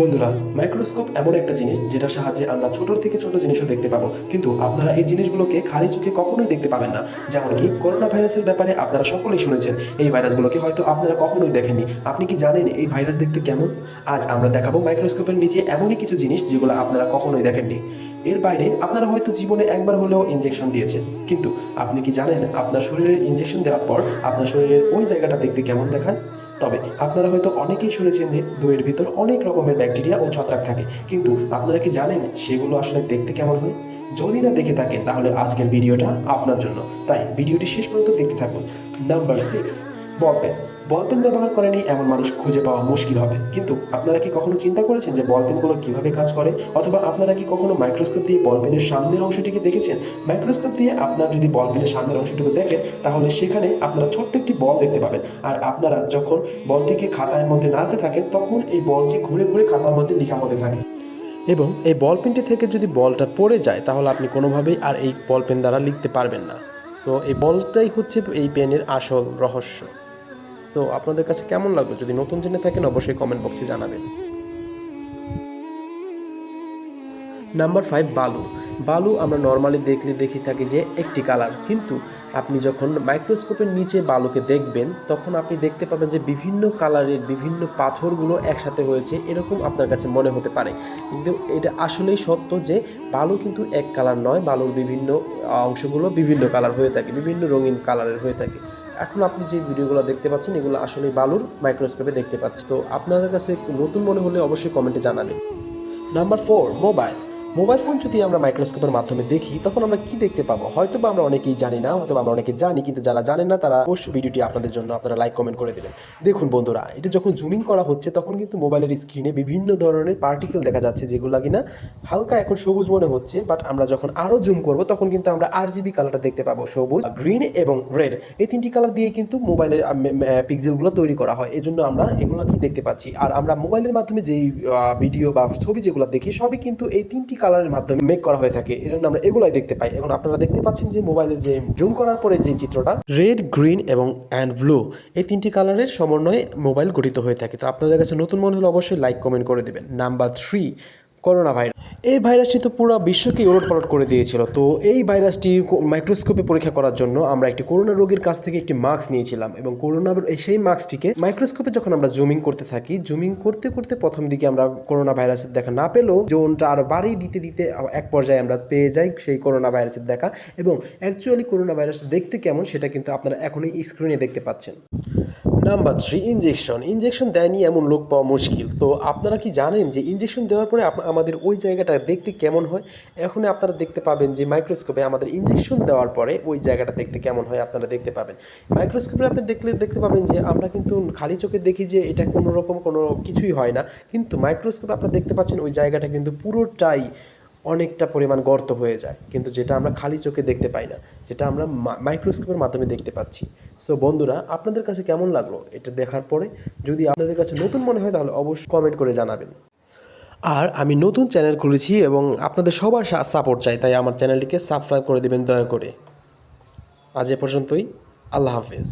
বন্ধুরা মাইক্রোস্কোপ এমন একটা জিনিস যেটার সাহায্যে আমরা ছোট থেকে ছোট জিনিসও দেখতে পাবো। কিন্তু আপনারা এই জিনিসগুলোকে খালি চোখে কখনোই দেখতে পাবেন না। যেমন কি করোনা ভাইরাসের ব্যাপারে আপনারা সকলেই শুনেছেন, এই ভাইরাসগুলোকে হয়তো আপনারা কখনোই দেখেননি। আপনি কি জানেন এই ভাইরাস দেখতে কেমন? আজ আমরা দেখাবো মাইক্রোস্কোপের নিচে এমনই কিছু জিনিস যেগুলো আপনারা কখনোই দেখেননি। এর বাইরে আপনারা হয়তো জীবনে একবার হলেও ইনজেকশন দিয়েছেন। কিন্তু আপনি কি জানেন আপনার শরীরের ইনজেকশন দেওয়ার পর আপনার শরীরের ওই জায়গাটা দেখতে কেমন দেখায়? তবে আপনারা হয়তো অনেকেই শুনেছেন যে দইয়ের ভিতর অনেক রকমের ব্যাকটেরিয়া ও ছত্রাক থাকে। কিন্তু আপনারা কি জানেন সেগুলো আসলে দেখতে কেমন হয়? যদি না দেখে থাকেন তাহলে আজকের ভিডিওটা আপনার জন্য। তাই ভিডিওটি শেষ পর্যন্ত দেখতে থাকুন। নাম্বার সিক্স বলপেন বলপেন ব্যবহার করেনি, এমন মানুষ খুঁজে পাওয়া মুশকিল হবে। কিন্তু আপনারা কি কখনো চিন্তা করেছেন যে বল পেনগুলো কীভাবে কাজ করে? অথবা আপনারা কি কখনো মাইক্রোস্কোপ দিয়ে বলপেনের সামনের অংশটিকে দেখেছেন? মাইক্রোস্কোপ দিয়ে আপনার যদি বল পেনের সামনের অংশটুকু দেখেন, তাহলে সেখানে আপনারা ছোট্ট একটি বল দেখতে পাবেন। আর আপনারা যখন বলটিকে খাতার মধ্যে নাড়াতে থাকেন, তখন এই বলটি ঘুরে ঘুরে খাতার মধ্যে লেখা হতে থাকে। এবং এই বল পেনটি থেকে যদি বলটা পড়ে যায়, তাহলে আপনি কোনোভাবেই আর এই বল পেন দ্বারা লিখতে পারবেন না। সো এই বলটাই হচ্ছে এই পেনের আসল রহস্য। সো আপনাদের কাছে কেমন লাগল? যদি নতুন জেনে থাকেন, অবশ্যই কমেন্ট বক্সে জানাবেন। নাম্বার ফাইভ বালু। বালু আমরা নর্মালি দেখলে দেখি থাকি যে একটি কালার কিন্তু আপনি যখন মাইক্রোস্কোপের নিচে বালুকে দেখবেন, তখন আপনি দেখতে পাবেন যে বিভিন্ন কালারের বিভিন্ন পাথরগুলো একসাথে হয়েছে, এরকম আপনার কাছে মনে হতে পারে। কিন্তু এটা আসলেই সত্য যে বালু কিন্তু এক কালার নয়, বালুর বিভিন্ন অংশগুলো বিভিন্ন কালার হয়ে থাকে, বিভিন্ন রঙিন কালারের হয়ে থাকে। এখন আপনি যে ভিডিওগুলো দেখতে পাচ্ছেন, এগুলো আসলে বালুর মাইক্রোস্কোপে দেখতে পাচ্ছেন। তো আপনাদের কাছে নতুন মনে হলে অবশ্যই কমেন্টে জানাবেন। Number four mobile mobile phone যদি আমরা মাইক্রোস্কোপের মাধ্যমে দেখি, তখন আমরা কি দেখতে পাবো? হয়তো বা আমরা অনেকেই জানি না হয়তো আমরা অনেকে জানি, কিন্তু যারা জানেন না, তারা অবশ্যই ভিডিওটি আপনাদের জন্য আপনারা লাইক কমেন্ট করে দেবেন। দেখুন বন্ধুরা, এটা যখন জুমিং করা হচ্ছে, তখন কিন্তু মোবাইলের স্ক্রিনে বিভিন্ন ধরনের পার্টিকেল দেখা যাচ্ছে, যেগুলো কিনা হালকা এখন সবুজ মনে হচ্ছে বাট আমরা যখন আরও জুম করব, তখন কিন্তু আমরা আর জিবি কালারটা দেখতে পাবো, সবুজ গ্রিন এবং রেড এই তিনটি কালার দিয়ে কিন্তু মোবাইলের পিক্সেলগুলো তৈরি করা হয়। এই জন্য আমরা এগুলো কি দেখতে পাচ্ছি। আর আমরা মোবাইলের মাধ্যমে যেই ভিডিও বা ছবি যেগুলো দেখি, সবই কিন্তু এই তিনটি কালারের মাধ্যমে মেক করা হয়ে থাকে। এর জন্য আমরা এগুলাই দেখতে পাই। এখন আপনারা দেখতে পাচ্ছেন যে মোবাইলের যে জুম করার পরে যে চিত্রটা রেড গ্রিন এবং অ্যান্ড ব্লু এই তিনটি কালারের সমন্বয়ে মোবাইল গঠিত হয়ে থাকে। তো আপনাদের কাছে নতুন মনে হলে অবশ্যই লাইক কমেন্ট করে দেবেন। নাম্বার থ্রি করোনা ভাইরাস এই ভাইরাসটি তো পুরো বিশ্বকে ওলট পালট করে দিয়েছিল। তো এই ভাইরাসটি মাইক্রোস্কোপে পরীক্ষা করার জন্য আমরা একটি করোনা রোগীর কাছ থেকে একটি মাস্ক নিয়েছিলাম এবং করোনা এই সেই মাস্কটিকে মাইক্রোস্কোপে যখন আমরা জুমিং করতে থাকি, জুমিং করতে করতে প্রথম দিকে আমরা করোনা ভাইরাসের দেখা না পেলেও জোনটা আরও বাড়িয়ে দিতে দিতে এক পর্যায়ে আমরা পেয়ে যাই সেই করোনা ভাইরাসের দেখা এবং অ্যাকচুয়ালি করোনা ভাইরাস দেখতে কেমন সেটা কিন্তু আপনারা এখনই স্ক্রিনে দেখতে পাচ্ছেন। নাম্বার থ্রি ইঞ্জেকশন ইনজেকশন দেয়নি এমন লোক পাওয়া মুশকিল। তো আপনারা কি জানেন যে ইঞ্জেকশন দেওয়ার পরে আমাদের ওই জায়গাটা দেখতে কেমন হয়? এখন আপনারা দেখতে পাবেন যে মাইক্রোস্কোপে আমাদের ইঞ্জেকশন দেওয়ার পরে ওই জায়গাটা দেখতে কেমন হয় আপনারা দেখতে পাবেন। মাইক্রোস্কোপে আপনি দেখলে দেখতে পাবেন যে আমরা কিন্তু খালি চোখে দেখি যে এটা কোনো রকম কোনো কিছুই হয় না। কিন্তু মাইক্রোস্কোপে আপনারা দেখতে পাচ্ছেন ওই জায়গাটা কিন্তু পুরোটাই অনেকটা পরিমাণ গর্ত হয়ে যায়। কিন্তু যেটা আমরা খালি চোখে দেখতে পাই না, যেটা আমরা মাইক্রোস্কোপের মাধ্যমে দেখতে পাচ্ছি। সো বন্ধুরা, আপনাদের কাছে কেমন লাগল এটা দেখার পরে? যদি আপনাদের কাছে নতুন মনে হয়, তাহলে অবশ্যই কমেন্ট করে জানাবেন। আর আমি নতুন চ্যানেল খুলেছি এবং আপনাদের সবার সাপোর্ট চাই, তাই আমার চ্যানেলটিকে সাবস্ক্রাইব করে দেবেন দয়া করে। আজ এ পর্যন্তই, আল্লাহ হাফেজ।